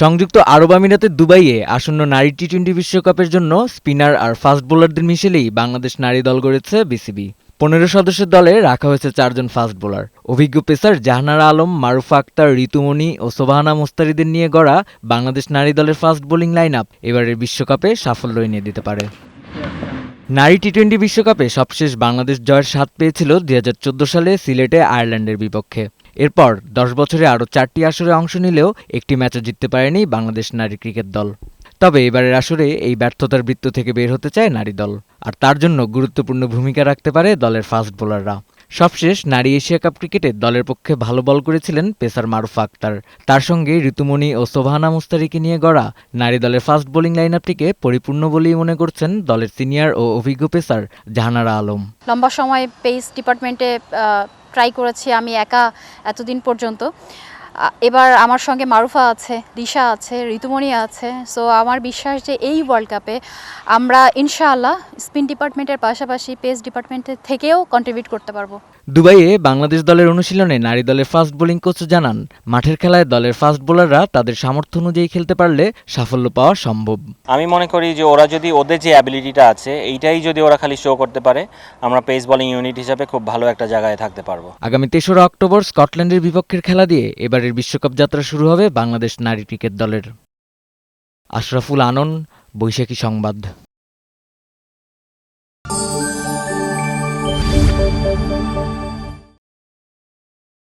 সংযুক্ত আরব আমিরাতের দুবাইয়ে আসন্ন নারী টি টোয়েন্টি বিশ্বকাপের জন্য স্পিনার আর ফাস্ট বোলারদের মিশেলেই বাংলাদেশ নারী দল গড়েছে বিসিবি। পনেরো সদস্যের দলে রাখা হয়েছে চারজন ফাস্ট বোলার। অভিজ্ঞ পেসার জাহানারা আলম, মারুফা আক্তার, ঋতুমণি ও সোবাহানা মোস্তারিদের নিয়ে গড়া বাংলাদেশ নারী দলের ফাস্ট বোলিং লাইন আপ এবারের বিশ্বকাপে সাফল্য এনে দিতে পারে। নারী টি টোয়েন্টি বিশ্বকাপে সবশেষ বাংলাদেশ জয়ের স্বাদ পেয়েছিল দুই হাজার চোদ্দ সালে সিলেটে আয়ারল্যান্ডের বিপক্ষে। এরপর দশ বছরে আরও চারটি আসরে অংশ নিলেও একটি ম্যাচও জিততে পারেনি বাংলাদেশ নারী ক্রিকেট দল। তবে এবারের আসরে এই ব্যর্থতার বৃত্ত থেকে বের হতে চায় নারী দল, আর তার জন্য গুরুত্বপূর্ণ ভূমিকা রাখতে পারে দলের ফাস্ট বোলাররা। সবশেষ নারী এশিয়া কাপ ক্রিকেটে দলের পক্ষে ভালো বল করেছিলেন পেসার মারুফা আক্তার। তার সঙ্গে ঋতুমণি ও সোভানা মুস্তারিকে নিয়ে গড়া নারী দলের ফাস্ট বোলিং লাইন আপটিকে পরিপূর্ণ বলেই মনে করছেন দলের সিনিয়র ও অভিজ্ঞ পেসার জাহানারা আলম। লম্বা সময় পেস ডিপার্টমেন্টে ট্রাই করেছি আমি একা এতদিন পর্যন্ত। এবার আমার সঙ্গে মারুফা আছে দিশা আছে ঋতুমণি আছে। সো আমার বিশ্বাস যে এই ওয়ার্ল্ড কাপে আমরা ইনশাআল্লাহ স্পিন ডিপার্টমেন্টের পাশাপাশি পেস ডিপার্টমেন্টের থেকেও কন্ট্রিবিউট করতে পারব। দুবাইয়ে বাংলাদেশ দলের অনুশীলনে নারী দলের ফাস্ট বোলিং কোচ জানান মাঠের খেলায় দলের ফাস্ট বোলাররা তাদের সামর্থ্য অনুযায়ী খেলতে পারলে সাফল্য পাওয়া সম্ভব। আমি মনে করি যে ওরা যদি ওদের যে অ্যাবিলিটিটা আছে এইটাই যদি ওরা খালি শো করতে পারে আমরা পেস বোলিং ইউনিট হিসাবে খুব ভালো একটা জায়গায় থাকতে পারব। আগামী তেসরা অক্টোবর স্কটল্যান্ডের বিপক্ষের খেলা দিয়ে এবারের বিশ্বকাপ যাত্রা শুরু হবে বাংলাদেশ নারী ক্রিকেট দলের। আশরাফুল আনন বৈশাখী সংবাদ।